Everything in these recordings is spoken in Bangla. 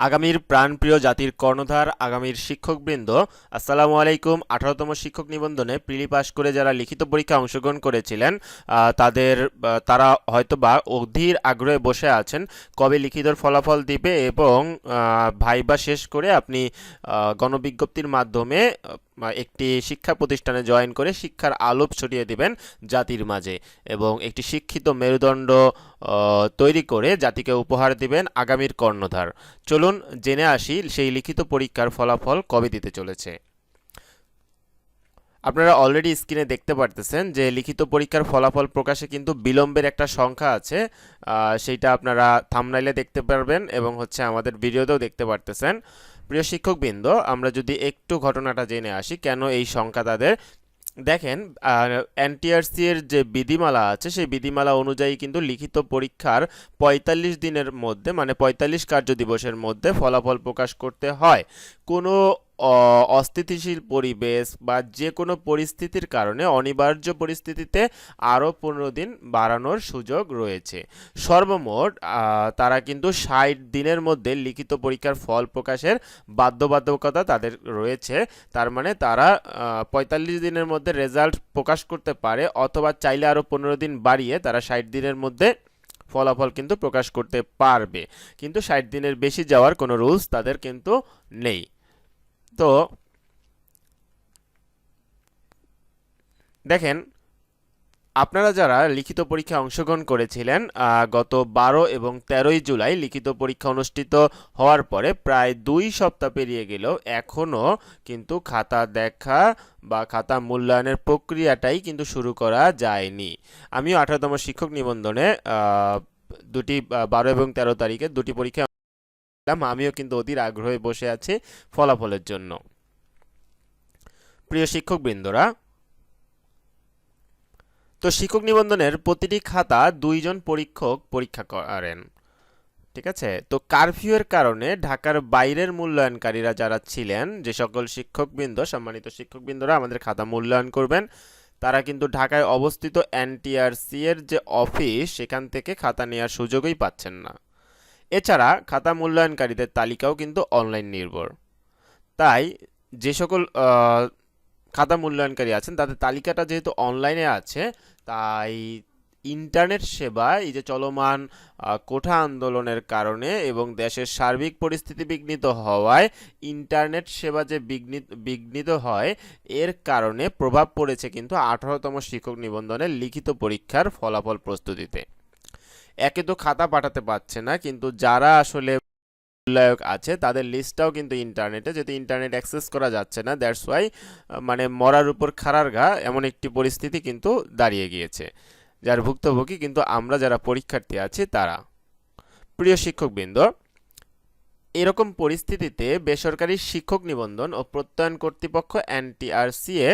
আগামীর প্রাণপ্রিয় জাতির কর্ণধার আগামীর শিক্ষকবৃন্দ, আসসালামু আলাইকুম। আঠারোতম শিক্ষক নিবন্ধনে প্রিলি পাস করে যারা লিখিত পরীক্ষা অংশগ্রহণ করেছিলেন তাদের তারা হয়তোবা অধীর আগ্রহে বসে আছেন কবে লিখিত ফলাফল দিবে এবং ভাইবা শেষ করে আপনি গণবিজ্ঞপ্তির মাধ্যমে একটি শিক্ষা প্রতিষ্ঠানে জয়েন করে শিক্ষার আলোপ ছড়িয়ে দিবেন জাতির মাঝে এবং একটি শিক্ষিত মেরুদণ্ড তৈরি করে জাতিকে উপহার দিবেন আগামীর কর্ণধার। চলুন জেনে আসি সেই লিখিত পরীক্ষার ফলাফল কবে দিতে চলেছে। আপনারা অলরেডি স্ক্রিনে দেখতে পারতেছেন যে লিখিত পরীক্ষার ফলাফল প্রকাশে কিন্তু বিলম্বের একটা সংখ্যা আছে সেইটা আপনারা থামনাইলে দেখতে পারবেন এবং হচ্ছে আমাদের ভিডিওতেও দেখতে পারতেছেন। প্রিয় শিক্ষকবৃন্দ, আমরা যদি একটু ঘটনাটা জেনে আসি, কেন এই সংখ্যা তাদের? দেখেন এনটিআরসি এর যে বিধিমালা আছে, সেই বিধিমালা অনুযায়ী কিন্তু লিখিত পরীক্ষার পঁয়তাল্লিশ দিনের মধ্যে মানে পঁয়তাল্লিশ কার্য দিবসের মধ্যে ফলাফল প্রকাশ করতে হয়। কোনো অস্থিতিশীল পরিবেশ বা যে কোনো পরিস্থিতির কারণে অনিবার্য পরিস্থিতিতে আরও পনেরো দিন বাড়ানোর সুযোগ রয়েছে। সর্বমোট তারা কিন্তু ষাট দিনের মধ্যে লিখিত পরীক্ষার ফল প্রকাশের বাধ্যবাধকতা তাদের রয়েছে। তার মানে তারা পঁয়তাল্লিশ দিনের মধ্যে রেজাল্ট প্রকাশ করতে পারে অথবা চাইলে আরও পনেরো দিন বাড়িয়ে তারা ষাট দিনের মধ্যে ফলাফল কিন্তু প্রকাশ করতে পারবে। কিন্তু ষাট দিনের বেশি যাওয়ার কোনো রুলস তাদের কিন্তু নেই। তো দেখেন, আপনারা যারা লিখিত পরীক্ষায় অংশগ্রহণ করেছিলেন গত বারো এবং তেরোই জুলাই লিখিত পরীক্ষা অনুষ্ঠিত হওয়ার পরে প্রায় দুই সপ্তাহ পেরিয়ে গেলেও এখনও কিন্তু খাতা দেখা বা খাতা মূল্যায়নের প্রক্রিয়াটাই কিন্তু শুরু করা যায়নি আমিও আঠারোতম শিক্ষক নিবন্ধনে দুটি বারো এবং তেরো তারিখে দুটি পরীক্ষা। আমিও কিন্তু অধীর আগ্রহে বসে আছি ফলাফলের জন্য। প্রিয় শিক্ষকবৃন্দরা, তো শিক্ষক নিবন্ধনের প্রতিটি খাতা দুইজন পরীক্ষক পরীক্ষা করেন, ঠিক আছে? তো কারফিউয়ের কারণে ঢাকার বাইরের মূল্যায়নকারীরা যারা ছিলেন, যে সকল শিক্ষকবৃন্দ, সম্মানিত শিক্ষকবৃন্দরা আমাদের খাতা মূল্যায়ন করবেন, তারা কিন্তু ঢাকায় অবস্থিত এনটিআরসি এর যে অফিস, সেখান থেকে খাতা নেওয়ার সুযোগই পাচ্ছেন না। এছাড়া খাতা মূল্যায়নকারীদের তালিকাও কিন্তু অনলাইন নির্ভর। তাই যে সকল খাতা মূল্যায়নকারী আছেন, তাদের তালিকাটা যেহেতু অনলাইনে আছে, তাই ইন্টারনেট সেবা, এই যে চলমান কোঠা আন্দোলনের কারণে এবং দেশের সার্বিক পরিস্থিতি বিঘ্নিত হওয়ায় ইন্টারনেট সেবা যে বিঘ্নিত বিঘ্নিত হয়, এর কারণে প্রভাব পড়েছে কিন্তু আঠারোতম শিক্ষক নিবন্ধনের লিখিত পরীক্ষার ফলাফল প্রস্তুতিতে। একে তো খাতা পাঠাতে পারছে না, কিন্তু যারা আসলে মূল্যায়ক আছে, তাদের লিস্টটাও কিন্তু ইন্টারনেটে যেহেতু ইন্টারনেট অ্যাক্সেস করা যাচ্ছে না দ্যাটস ওয়াই মানে মরার উপর খাড়ার ঘা এমন একটি পরিস্থিতি কিন্তু দাঁড়িয়ে গিয়েছে। যার ভুক্তভোগী কিন্তু আমরা যারা পরীক্ষার্থী আছি, তারা। প্রিয় শিক্ষকবৃন্দ এরকম পরিস্থিতিতে বেসরকারি শিক্ষক নিবন্ধন ও প্রত্যয়ন কর্তৃপক্ষ এনটিআরসিএ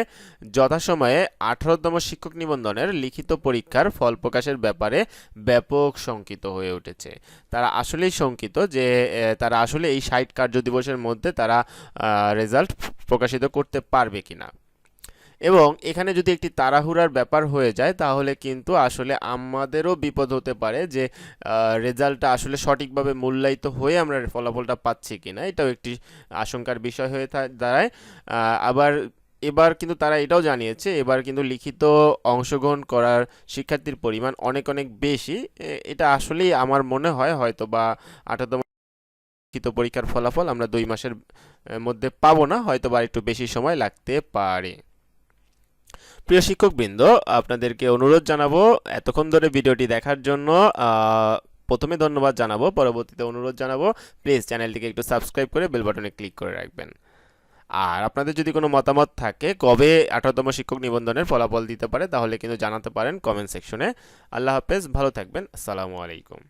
যথাসময়ে আঠারোতম শিক্ষক নিবন্ধনের লিখিত পরীক্ষার ফল প্রকাশের ব্যাপারে ব্যাপক শঙ্কিত হয়ে উঠেছে। তারা আসলেই শঙ্কিত যে তারা আসলে এই ষাট কার্য দিবসের মধ্যে তারা রেজাল্ট প্রকাশিত করতে পারবে কিনা। এবং এখানে যদি একটি তাড়াহুড়ার ব্যাপার হয়ে যায়, তাহলে কিন্তু আসলে আমাদেরও বিপদ হতে পারে যে রেজাল্টটা আসলে সঠিকভাবে মূল্যায়িত হয়ে আমরা ফলাফলটা পাচ্ছি কি না এটাও একটি আশঙ্কার বিষয় হয়ে দাঁড়ায়। আবার এবার কিন্তু তারা এটাও জানিয়েছে, এবার কিন্তু লিখিত অংশগ্রহণ করার শিক্ষার্থীর পরিমাণ অনেক অনেক বেশি। এটা আসলেই আমার মনে হয় হয়তো বা আঠারোতম লিখিত পরীক্ষার ফলাফল আমরা দুই মাসের মধ্যে পাবো না হয়তো বা একটু বেশি সময় লাগতে পারে। প্রিয় শিক্ষকবৃন্দ, আপনাদেরকে অনুরোধ জানাব এতক্ষণ ধরে ভিডিওটি দেখার জন্য প্রথমে ধন্যবাদ জানাব, পরবর্তীতে অনুরোধ জানাব, প্লিজ চ্যানেলটিকে একটু সাবস্ক্রাইব করে বেল বাটনে ক্লিক করে রাখবেন। আর আপনাদের যদি কোনো মতামত থাকে, কবে আঠারোতম শিক্ষক নিবন্ধনের ফলাফল দিতে পারে, তাহলে কিন্তু জানাতে পারেন কমেন্ট সেকশনে। আল্লাহ হাফেজ, ভালো থাকবেন, আসসালামু আলাইকুম।